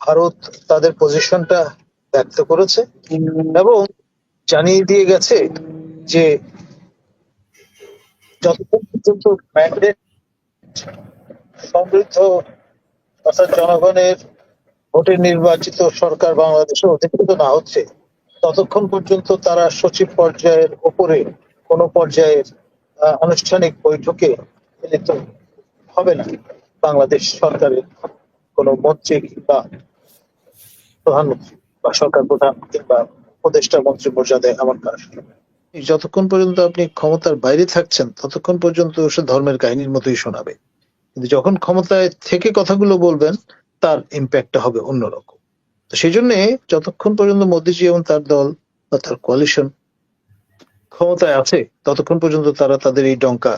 ভারত তাদের পজিশনটা ব্যক্ত করেছে এবং জানিয়ে দিয়ে গেছে যে যতক্ষণ পর্যন্ত সমৃদ্ধ অর্থাৎ জনগণের ভোটে নির্বাচিত সরকার বাংলাদেশে অধিকৃত না হচ্ছে, ততক্ষণ পর্যন্ত তারা সচিব পর্যায়ের ওপরে কোনো পর্যায়ের আনুষ্ঠানিক বৈঠকে মিলিত হবে না বাংলাদেশ সরকারের। কোনো মন্ত্রী কিংবা প্রধানমন্ত্রী বা সরকার প্রধান কিংবা উপদেষ্টা মন্ত্রী মর্যাদায় আমার কাজ যতক্ষণ পর্যন্ত আপনি ক্ষমতার বাইরে থাকছেন, ততক্ষণ পর্যন্ত সে ধর্মের কাহিনীর মতোই শোনাবে। কিন্তু যখন ক্ষমতায় থেকে কথাগুলো বলবেন, তার ইম্প্যাক্টটা হবে অন্যরকম। তো সেই জন্য যতক্ষণ পর্যন্ত মোদিজি এবং তার দল বা তার কোয়ালিশন ক্ষমতায় আছে, ততক্ষণ পর্যন্ত তারা তাদের এই ডঙ্কা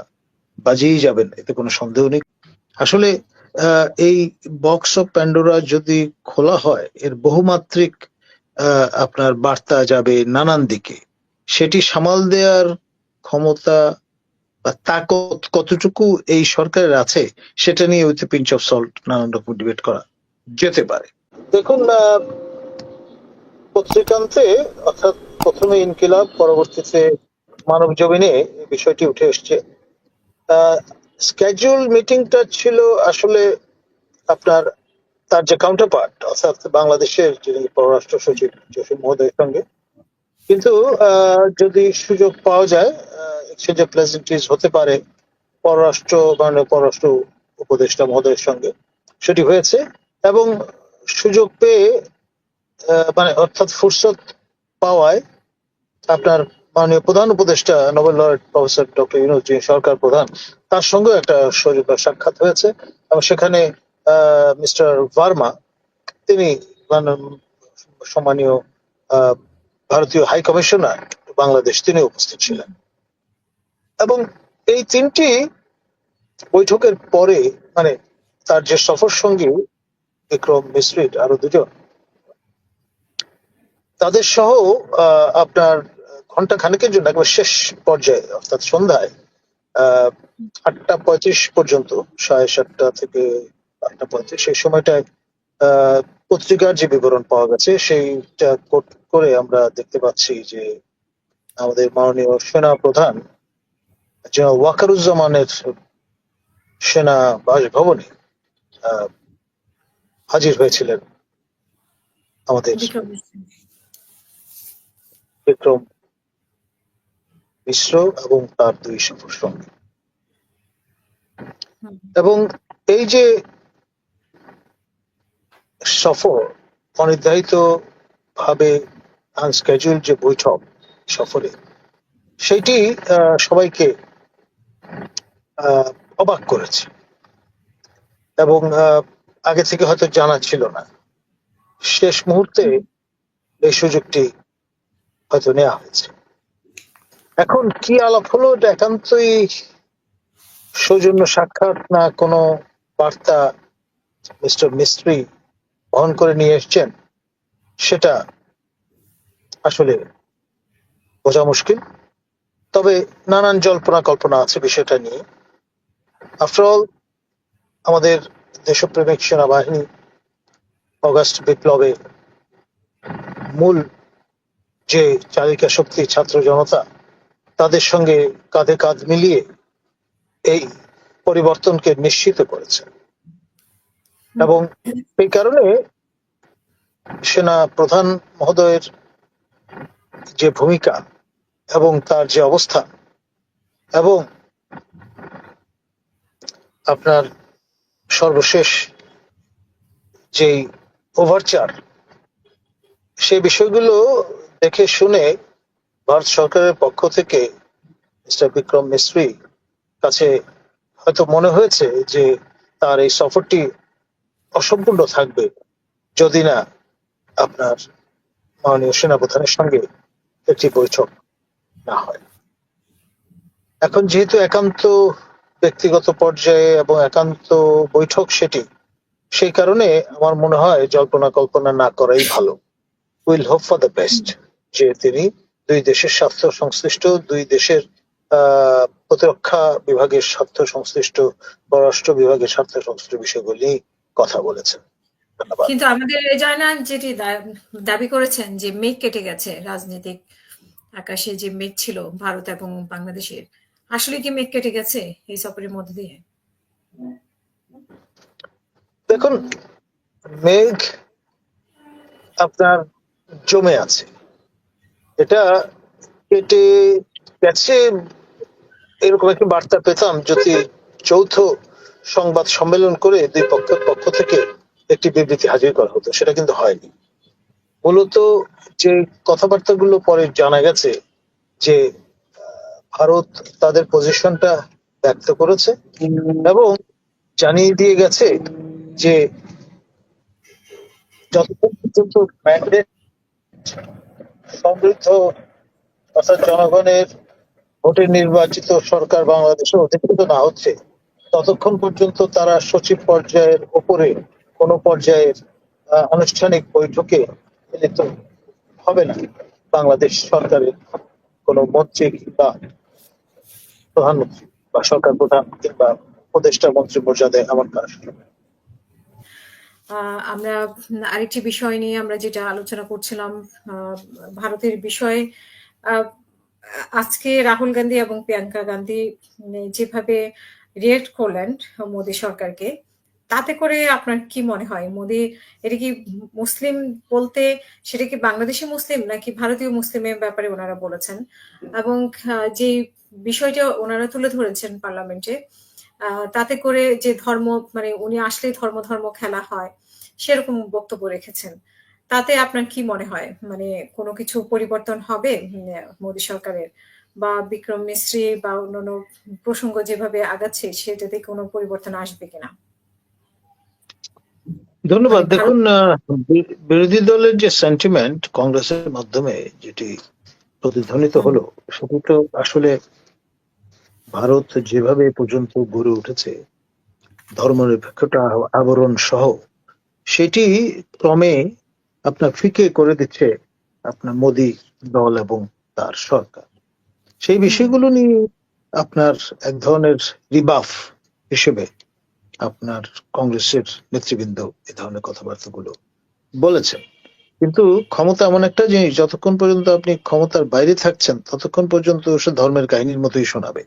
বাজিয়েই যাবেন, এতে কোনো সন্দেহ নেই। আসলে এই বক্স অফ প্যান্ডোরা যদি খোলা হয়, এর বহুমাত্রিক আপনার বার্তা যাবে নানান দিকে। সেটি সামাল দেওয়ার ক্ষমতা বা তাকত কতটুকু এই সরকারের আছে, সেটা নিয়ে উইথ পিঞ্চ অফ সল্ট নানান রকম ডিবেট করা যেতে পারে। দেখুন পত্রিকান্তে, অর্থাৎ প্রথমে ইনকিলাব, পরবর্তীতে মানব জমিনে বিষয়টি উঠে এসছে। স্কেজুল মিটিংটা ছিল আসলে আপনার তার যে কাউন্টার পার্ট অর্থাৎ বাংলাদেশের যিনি পররাষ্ট্র সচিব জসিম মহোদয়ের সঙ্গে। কিন্তু যদি সুযোগ পাওয়া যায় এক্সচেঞ্জ অফ প্লেজেন্টিজ হতে পারে পররাষ্ট্র, মাননীয় পররাষ্ট্র উপদেষ্টা মহোদয়ের সঙ্গে। সেটি হয়েছে এবং সুযোগ পেয়ে মানে অর্থাৎ ফুরসত পাওয়ায় আপনার মাননীয় প্রধান উপদেষ্টা, Nobel laureate professor doctor Yunus যিনি সরকার প্রধান, তার সঙ্গে একটা শরীর সাক্ষাৎ হয়েছে। এবং সেখানে মিস্টার ভার্মা, তিনি সম্মানীয় ভারতীয় হাই কমিশনার, বাংলাদেশ, তিনি উপস্থিত ছিলেন। এবং এই তিনটি বৈঠকের পরে মানে তার যে সফর সঙ্গী বিক্রম মিশ্রির আরও দুজন, তাদের সহ আপনার ঘণ্টা খানেকের জন্য একবার শেষ পর্যায়ে অর্থাৎ সন্ধ্যায় আহ, আটটা পঁয়ত্রিশ পর্যন্ত সাড়ে সাতটা থেকে আটটা পঁয়ত্রিশ সেই সময়টায় পত্রিকার যে বিবরণ পাওয়া গেছে সেইটা কোট করে আমরা দেখতে পাচ্ছি যে আমাদের মাননীয় সেনা প্রধান জেনারেল ওয়াকারুজ্জামানের সেনা বাসভবনে আহ, হাজির হয়েছিলেন আমাদের বিক্রম মিশ্র এবং তার দুই সফর সঙ্গী। এবং এই যে সফর অনির্ধারিত ভাবে আনস্কেজুল যে বৈঠক সফরে সেটি আহ, সবাইকে অবাক করেছে। এবং আহ, আগে থেকে হয়তো জানা ছিল না। শেষ মুহূর্তে এই সুযোগটি হয়তো নেওয়া হয়েছে। এখন কি আলাপ হলো? এটা একান্তই সৌজন্য সাক্ষাৎ না কোনো বার্তা মিস্টার মিস্ত্রি বহন করে নিয়ে এসছেন? সেটা আসলে বোঝা মুশকিল। তবে নানান জল্পনা কল্পনা আছে বিষয়টা নিয়ে। আফটার অল আমাদের দেশপ্রেমিক সেনাবাহিনী অগাস্ট বিপ্লবে মূল যে চালিকা শক্তি ছাত্র জনতা তাদের সঙ্গে কাঁধে কাঁধ মিলিয়ে এই পরিবর্তনকে নিশ্চিত করেছে। এবং এই কারণে সেনা প্রধান মহোদয়ের যে ভূমিকা এবং তার যে অবস্থা এবং আপনার সর্বশেষ যেই ওভারচার সেই বিষয়গুলো দেখে শুনে ভারত সরকারের পক্ষ থেকে মিস্টার বিক্রম মিস্ত্রি কাছে হয়তো মনে হয়েছে যে তার এই সফরটি অসম্পূর্ণ থাকবে যদি না আপনার মাননীয় সেনাপ্রধানের সঙ্গে একটি বৈঠক না হয়। এখন যেহেতু একান্ত ব্যক্তিগত পর্যায়ে এবং একান্ত বৈঠক সেটি, সেই কারণে আমার মনে হয় জল্পনা কল্পনা না করাই ভালো। Will hope for the best যে তিনি দুই দেশের স্বার্থ সংশ্লিষ্ট দুই দেশের প্রতিরক্ষা বিভাগের স্বার্থ সংশ্লিষ্ট পররাষ্ট্র বিভাগের স্বার্থ সংশ্লিষ্ট বিষয়গুলি কথা বলেছেন। কিন্তু আমাদের জয়নান যেটি দাবি করেছেন যে মেঘ কেটে গেছে রাজনৈতিক আকাশে যে মেঘ ছিল ভারত এবং বাংলাদেশের আসলে কি মেঘ কেটে গেছে এই সফরের মধ্যে দিয়ে? দেখুন মেঘ আপনার জমে আছে। এটা কেটে গেছে, এরকম একটি বার্তা পেতাম যদি যৌথ সংবাদ সম্মেলন করে দুই পক্ষের পক্ষ থেকে একটি বিবৃতি হাজির করা হতো। সেটা কিন্তু হয়নি। মূলত যে কথাবার্তাগুলো পরে জানা গেছে যে ভারত তাদের পজিশনটা ব্যক্ত করেছে এবং জানিয়ে দিয়ে গেছে যে যতক্ষণ পর্যন্ত ম্যান্ডেট সমৃদ্ধ অর্থাৎ জনগণের ভোটে নির্বাচিত সরকার বাংলাদেশে অধিকৃত না হচ্ছে, ততক্ষণ পর্যন্ত তারা সচিব পর্যায়ের উপরে কোনো পর্যায়ের আনুষ্ঠানিক বৈঠকে মিলিত হবে না। বাংলাদেশ সরকারের কোনো মন্ত্রী কিংবা প্রধানমন্ত্রী বা সরকার প্রধান কিংবা উপদেষ্টা মন্ত্রী পর্যায়ে আমার কাজ আমরা আরেকটি বিষয় নিয়ে আমরা যেটা আলোচনা করছিলাম ভারতের বিষয়ে আজকে রাহুল গান্ধী এবং প্রিয়াঙ্কা গান্ধী যেভাবে রিয়েক্ট করলেন মোদী সরকারকে, তাতে করে আপনার কি মনে হয়? মোদি, এটা কি মুসলিম বলতে, সেটা কি বাংলাদেশি মুসলিম নাকি ভারতীয় মুসলিমের ব্যাপারে ওনারা বলেছেন? এবং যে বিষয়টা ওনারা তুলে ধরেছেন পার্লামেন্টে তাতে করে যে ধর্ম মানে উনি আসলেই ধর্ম ধর্ম খেলা হয় সেরকম বক্তব্য রেখেছেন। তাতে আপনার কি মনে হয়? মানে কোনো কিছু পরিবর্তন হবে মোদী সরকারের? বা বিক্রম মিস্ত্রি বা অন্যান্য প্রসঙ্গ যেভাবে আগাচ্ছে সেটাতে কোনো পরিবর্তন আসবে কিনা? ধন্যবাদ। দেখুন বিরোধী দলের যে সেন্টিমেন্ট কংগ্রেসের মাধ্যমে যেটি প্রতিধ্বনিত হলো সেটি তো আসলে ভারত যেভাবে পর্যন্ত গড়ে উঠেছে ধর্মনিরপেক্ষতা আবরণ সহ সেটি ক্রমে আপনার ফিকে করে দিচ্ছে আপনার মোদি দল এবং তার সরকার। সেই বিষয়গুলো নিয়ে আপনার এক ধরনের রিবাফ হিসেবে আপনার কংগ্রেসের নেতৃবৃন্দ এ ধরনের কথাবার্তাগুলো বলেছেন। কিন্তু ক্ষমতা এমন একটা জিনিস যতক্ষণ পর্যন্ত আপনি ক্ষমতার বাইরে থাকছেন ততক্ষণ পর্যন্ত সে ধর্মের কাহিনীর মতোই শোনাবে।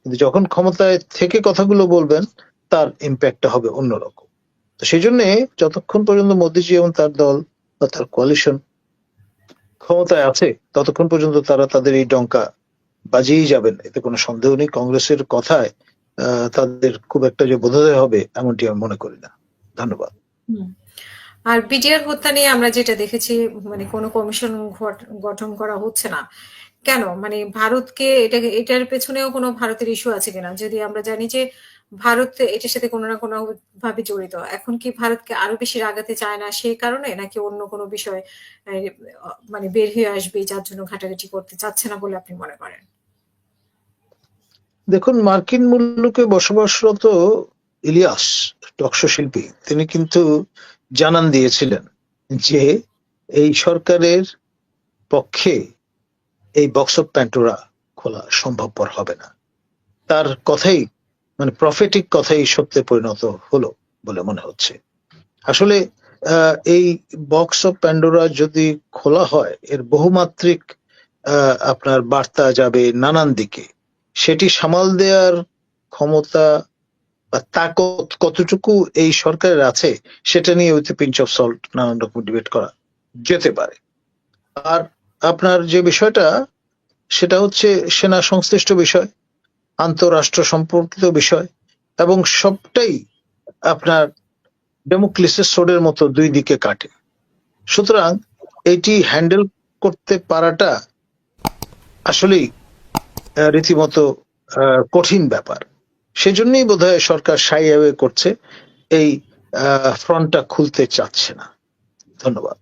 কিন্তু যখন ক্ষমতায় থেকে কথাগুলো বলবেন, তার ইম্প্যাক্টটা হবে অন্যরকম। তো সেই জন্য যতক্ষণ পর্যন্ত মোদীজি এবং তার দল বা তার কোয়ালিশন ক্ষমতায় আছে, ততক্ষণ পর্যন্ত তারা তাদের এই ডঙ্কা বাজিয়েই যাবেন এতে কোনো সন্দেহ নেই। কংগ্রেসের কথায় তাদের খুব একটা যে বোধোদয় হবে, এমনটি আমি মনে করি না। ধন্যবাদ। আর বিডিআর হত্যা নিয়ে আমরা যেটা দেখেছি মানে কোনো কমিশন গঠন করা হচ্ছে না। কেন? মানে ভারতকে এটা, এটার পেছনেও কোনো ভারতের ইস্যু আছে কিনা? যদি আমরা জানি যে ভারত এটার সাথে কোনো না কোনো ভাবে জড়িত, এখন কি ভারতকে আরও বেশি রাগাতে চায় না সেই কারণে, নাকি অন্য কোনো বিষয় মানে বের হয়ে আসবে, যার জন্য ঘাটাঘাটি করতে চাচ্ছে না বলে আপনি মনে করেন? দেখুন, মার্কিন মুলুকে বসবাসরত ইলিয়াস, টকশো শিল্পী। তিনি কিন্তু জানান দিয়েছিলেন যে এই সরকারের পক্ষে এই বক্স অফ প্যান্টোরা খোলা সম্ভবপর হবে না। তার কথাই মানে প্রফেটিক কথাই সত্যে পরিণত হলো বলে মনে হচ্ছে। আসলে এই বক্স অফ প্যান্ডোরা যদি খোলা হয়, এর বহুমাত্রিক আপনার বার্তা যাবে নানান দিকে। সেটি সামাল দেওয়ার ক্ষমতা তাকত কতটুকু এই সরকারের আছে, সেটা নিয়ে উইথ পিঞ্চ অফ সল্ট নানান রকম ডিবেট করা যেতে পারে। আর আপনার যে বিষয়টা, সেটা হচ্ছে সেনা সংশ্লিষ্ট বিষয়, আন্তরাষ্ট্র সম্পর্কিত বিষয়, এবং সবটাই আপনার ডেমোক্লিসের সোডের মতো দুই দিকে কাটে। সুতরাং এটি হ্যান্ডেল করতে পারাটা আসলেই রীতিমতো কঠিন ব্যাপার। সেজন্যই বোধহয় সরকার সাই করছে এই ফ্রন্টটা খুলতে চাচ্ছে না। ধন্যবাদ।